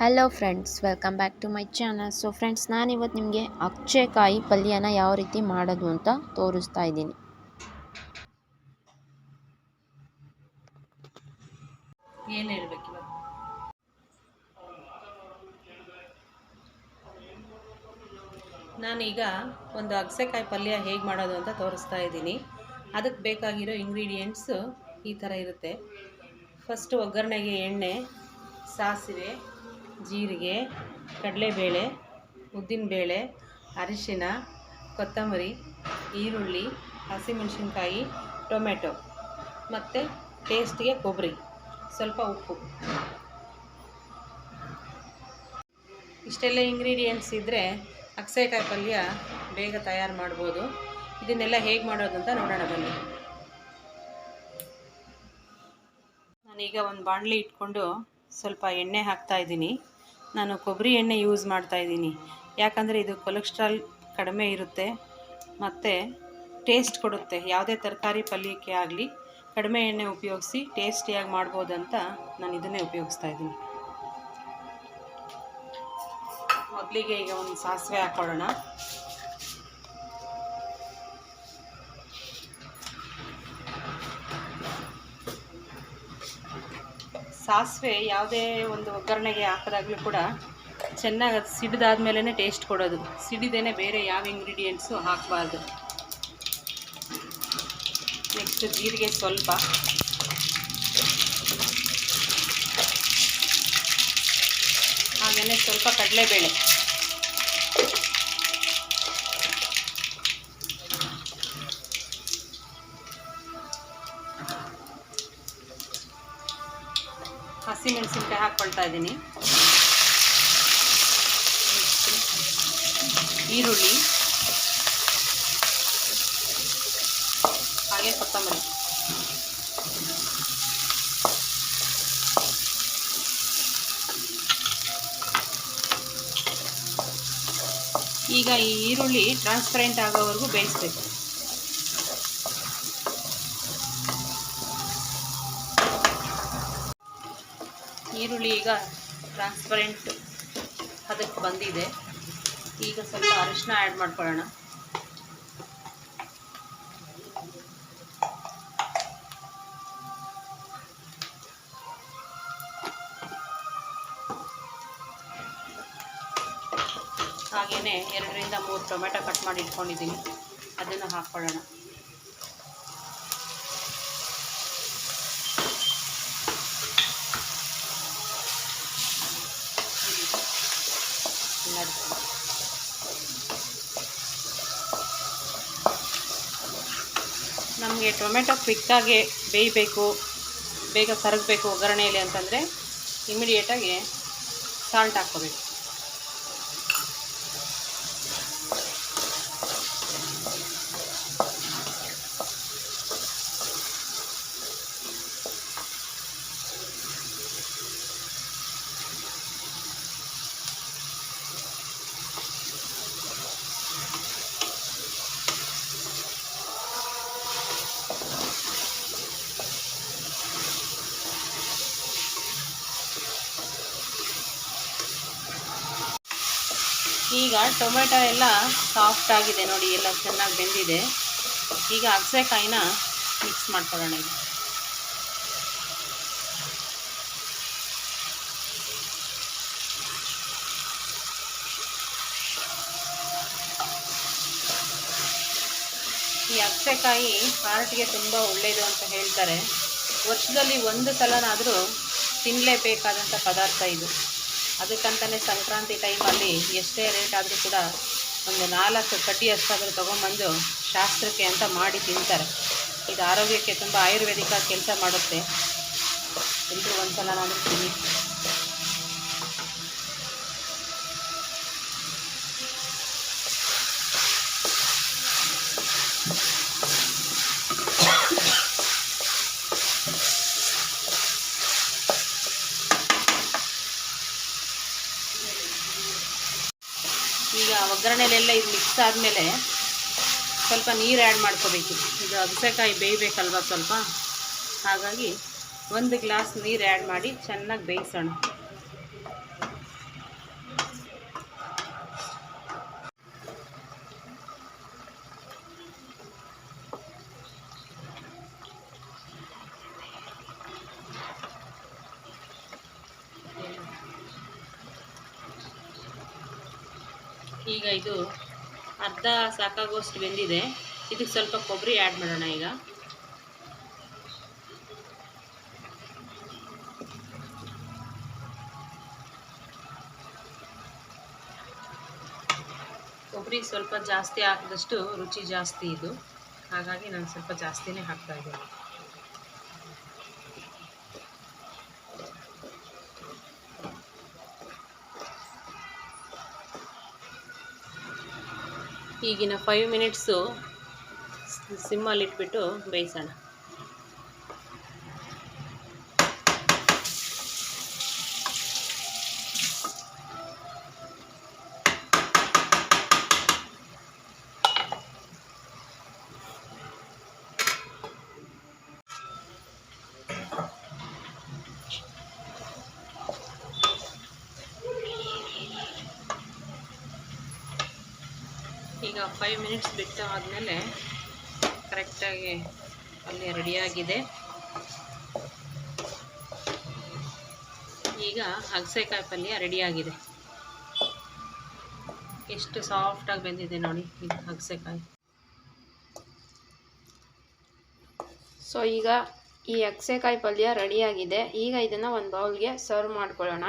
Hello friends welcome back to my channel so friends ನಾನಿವತ್ತು ನಿಮಗೆ ಅಕ್ಷಯಕಾಯಿ ಪಲ್ಯನ ಯಾವ ರೀತಿ ಮಾಡೋದು ಅಂತ ತೋರಿಸ್ತಾ ಇದ್ದೀನಿ. ಏನು ಹೇಳ್ಬೇಕು ನಾನೀಗ ಒಂದು ಅಗಸೆಕಾಯಿ ಪಲ್ಯ ಹೇಗೆ ಮಾಡೋದು ಅಂತ ತೋರಿಸ್ತಾ ಇದ್ದೀನಿ. ಅದಕ್ಕೆ ಬೇಕಾಗಿರೋ ಇಂಗ್ರೀಡಿಯೆಂಟ್ಸು ಈ ಥರ ಇರುತ್ತೆ. ಫಸ್ಟು ಒಗ್ಗರಣೆಗೆ ಎಣ್ಣೆ, ಸಾಸಿವೆ ಜೀರಿಗೆ, ಕಡಲೆಬೇಳೆ, ಉದ್ದಿನಬೇಳೆ, ಅರಿಶಿನ, ಕೊತ್ತಂಬರಿ, ಈರುಳ್ಳಿ, ಹಸಿಮೆಣಸಿನ್ಕಾಯಿ ಟೊಮೆಟೊ ಮತ್ತು ಟೇಸ್ಟ್ಗೆ ಕೊಬ್ಬರಿ, ಸ್ವಲ್ಪ ಉಪ್ಪು. ಇಷ್ಟೆಲ್ಲ ಇಂಗ್ರೀಡಿಯೆಂಟ್ಸ್ ಇದ್ದರೆ ಅಕ್ಸೆಕಾಯಿ ಪಲ್ಯ ಬೇಗ ತಯಾರು ಮಾಡ್ಬೋದು. ಇದನ್ನೆಲ್ಲ ಹೇಗೆ ಮಾಡೋದು ಅಂತ ನೋಡೋಣ ಬನ್ನಿ. ನಾನೀಗ ಒಂದು ಬಾಣಲಿ ಇಟ್ಕೊಂಡು ಸ್ವಲ್ಪ ಎಣ್ಣೆ ಹಾಕ್ತಾ ಇದ್ದೀನಿ. ನಾನು ಕೊಬ್ಬರಿ ಎಣ್ಣೆ ಯೂಸ್ ಮಾಡ್ತಾ ಇದ್ದೀನಿ. ಯಾಕಂದರೆ ಇದು ಕೊಲೆಸ್ಟ್ರಾಲ್ ಕಡಿಮೆ ಇರುತ್ತೆ ಮತ್ತು ಟೇಸ್ಟ್ ಕೊಡುತ್ತೆ. ಯಾವುದೇ ತರಕಾರಿ ಪಲ್ಯಕ್ಕೆ ಆಗಲಿ ಕಡಿಮೆ ಎಣ್ಣೆ ಉಪಯೋಗಿಸಿ ಟೇಸ್ಟಿಯಾಗಿ ಮಾಡ್ಬೋದಂತ ನಾನು ಇದನ್ನೇ ಉಪಯೋಗಿಸ್ತಾ ಇದ್ದೀನಿ. ಮೊದಲಿಗೆ ಈಗ ಒಂದು ಸಾಸಿವೆ ಹಾಕ್ಕೊಳ್ಳೋಣ ಸಾಸಿವೆ ಯಾವುದೇ ಒಂದು ಒಗ್ಗರಣೆಗೆ ಹಾಕಿದಾಗಲೂ ಕೂಡ ಚೆನ್ನಾಗಿ ಅದು ಸಿಡಿದಾದ್ಮೇಲೆ ಟೇಸ್ಟ್ ಕೊಡೋದು. ಸಿಡಿದೇನೆ ಬೇರೆ ಯಾವ ಇಂಗ್ರೀಡಿಯೆಂಟ್ಸು ಹಾಕಬಾರ್ದು. ನೆಕ್ಸ್ಟ್ ಜೀರಿಗೆ ಸ್ವಲ್ಪ. ಹಾಗೆಯೇ ಸ್ವಲ್ಪ ಕಡಲೆಬೇಳೆ. ಹಸಿಮೆಣಸಿನ್ಕಾಯಿ ಹಾಕ್ಕೊಳ್ತಾ ಇದ್ದೀನಿ. ಈರುಳ್ಳಿ. ಹಾಗೆ ಕೊತ್ತಂಬರಿ. ಈಗ ಈ ಈರುಳ್ಳಿ ಟ್ರಾನ್ಸ್ಪರೆಂಟ್ ಆಗೋವರೆಗೂ ಬೇಯಿಸ್ಬೇಕು. ಈರುಳ್ಳಿ ಈಗ ಟ್ರಾನ್ಸ್ಪರೆಂಟ್ ಅದಕ್ಕೆ ಬಂದಿದೆ. ಈಗ ಸ್ವಲ್ಪ ಅರಿಶಿನ ಆ್ಯಡ್ ಮಾಡ್ಕೊಳ್ಳೋಣ. ಹಾಗೆಯೇ ಎರಡರಿಂದ ಮೂರು ಟೊಮೆಟೊ ಕಟ್ ಮಾಡಿ ಇಟ್ಕೊಂಡಿದ್ದೀನಿ. ಅದನ್ನು ಹಾಕ್ಕೊಳ್ಳೋಣ. ನಮಗೆ ಟೊಮೆಟೊ ಕ್ವಿಕ್ಕಾಗಿ ಬೇಯಬೇಕು ಬೇಗ ಕರಗಬೇಕು ಒಗ್ಗರಣೆಯಲ್ಲಿ ಅಂತಂದರೆ ಇಮಿಡಿಯೇಟಾಗಿ ಸಾಲ್ಟ್ ಹಾಕ್ಕೋಬೇಕು. ಈಗ ಟೊಮೆಟೊ ಎಲ್ಲ ಸಾಫ್ಟ್ ಆಗಿದೆ ನೋಡಿ, ಎಲ್ಲ ಚೆನ್ನಾಗಿ ಬೆಂದಿದೆ. ಈಗ ಅಗಸೆಕಾಯಿನ ಮಿಕ್ಸ್ ಮಾಡ್ಕೊಳ್ಳೋಣ ಈಗ. ಈ ಅಗಸೆಕಾಯಿ ಹಾರ್ಟ್ಗೆ ತುಂಬ ಒಳ್ಳೆಯದು ಅಂತ ಹೇಳ್ತಾರೆ. ವರ್ಷದಲ್ಲಿ ಒಂದು ಸಲನಾದರೂ ತಿನ್ನಲೇಬೇಕಾದಂಥ ಪದಾರ್ಥ ಇದು. ಅದಕ್ಕಂತಲೇ ಸಂಕ್ರಾಂತಿ ಟೈಮಲ್ಲಿ ಎಷ್ಟೇ ರೇಟ್ ಆದರೂ ಕೂಡ ಒಂದು ನಾಲ್ಕು ಕಡ್ಡಿ ಅಷ್ಟಾದರೂ ತೊಗೊಂಬಂದು ಶಾಸ್ತ್ರಕ್ಕೆ ಅಂತ ಮಾಡಿ ತಿಂತಾರೆ. ಇದು ಆರೋಗ್ಯಕ್ಕೆ ತುಂಬ ಆಯುರ್ವೇದಿಕ ಕೆಲಸ ಮಾಡುತ್ತೆ. ಎಲ್ಲರೂ ಒಂದು ಸಲನಾದರೂ ತಿನ್ನಿ. ಒಗ್ಗರಣೆಲೆಲ್ಲ ಇದು ಮಿಕ್ಸ್ ಆದಮೇಲೆ ಸ್ವಲ್ಪ ನೀರು ಆ್ಯಡ್ ಮಾಡ್ಕೋಬೇಕು. ಇದು ಅಗಸೆಕಾಯಿ ಬೇಯಬೇಕಲ್ವ ಸ್ವಲ್ಪ? ಹಾಗಾಗಿ ಒಂದು ಗ್ಲಾಸ್ ನೀರು ಆ್ಯಡ್ ಮಾಡಿ ಚೆನ್ನಾಗಿ ಬೇಯಿಸೋಣ. ಈಗ ಇದು ಅರ್ಧ ಸಾಕಾಗೋಷ್ಟು ಬೆಂದಿದೆ. ಇದಕ್ಕೆ ಸ್ವಲ್ಪ ಕೊಬ್ಬರಿ ಆ್ಯಡ್ ಮಾಡೋಣ ಈಗ. ಕೊಬ್ಬರಿ ಸ್ವಲ್ಪ ಜಾಸ್ತಿ ಹಾಕಿದಷ್ಟು ರುಚಿ ಜಾಸ್ತಿ ಇದು. ಹಾಗಾಗಿ ನಾನು ಸ್ವಲ್ಪ ಜಾಸ್ತಿನೇ ಹಾಕ್ತಾ ಇದ್ದೀನಿ. ಈಗಿನ ಫೈವ್ ಮಿನಿಟ್ಸು ಸಿಮ್ಮಲ್ಲಿಟ್ಬಿಟ್ಟು ಬೇಯಿಸೋಣ. ಈಗ ಫೈವ್ ಮಿನಿಟ್ಸ್ ಬಿಟ್ಟು ಆದಮೇಲೆ ಕರೆಕ್ಟಾಗಿ ಪಲ್ಯ ರೆಡಿಯಾಗಿದೆ ಈಗ ಅಗಸೆಕಾಯಿ ಪಲ್ಯ ರೆಡಿಯಾಗಿದೆ ಎಷ್ಟು ಸಾಫ್ಟಾಗಿ ಬೆಂದಿದೆ ನೋಡಿ ಇದು ಅಗಸೆಕಾಯಿ ಸೊ ಈಗ ಈ ಅಗಸೆಕಾಯಿ ಪಲ್ಯ ರೆಡಿಯಾಗಿದೆ ಈಗ ಇದನ್ನು ಒಂದು ಬೌಲ್ಗೆ ಸರ್ವ್ ಮಾಡ್ಕೊಳ್ಳೋಣ.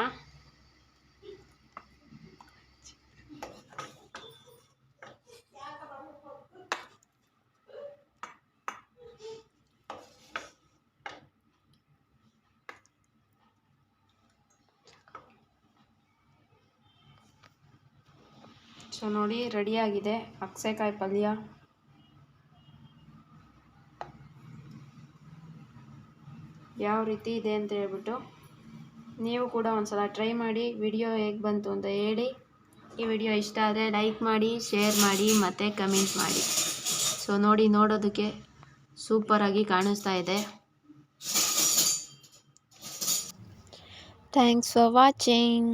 ಸೊ ನೋಡಿ, ರೆಡಿಯಾಗಿದೆ. ಅಕ್ಸೆಕಾಯಿ ಪಲ್ಯ. ಯಾವ ರೀತಿ ಇದೆ ಅಂತ ಹೇಳ್ಬಿಟ್ಟು ನೀವು ಕೂಡ ಒಂದ್ಸಲ ಟ್ರೈ ಮಾಡಿ. ವಿಡಿಯೋ ಹೇಗೆ ಬಂತು ಅಂತ ಹೇಳಿ. ಈ ವಿಡಿಯೋ ಇಷ್ಟ ಆದರೆ ಲೈಕ್ ಮಾಡಿ, ಶೇರ್ ಮಾಡಿ, ಮತ್ತು ಕಮೆಂಟ್ ಮಾಡಿ. ಸೊ ನೋಡಿ, ನೋಡೋದಕ್ಕೆ ಸೂಪರಾಗಿ ಕಾಣಿಸ್ತಾ ಇದೆ. Thanks for watching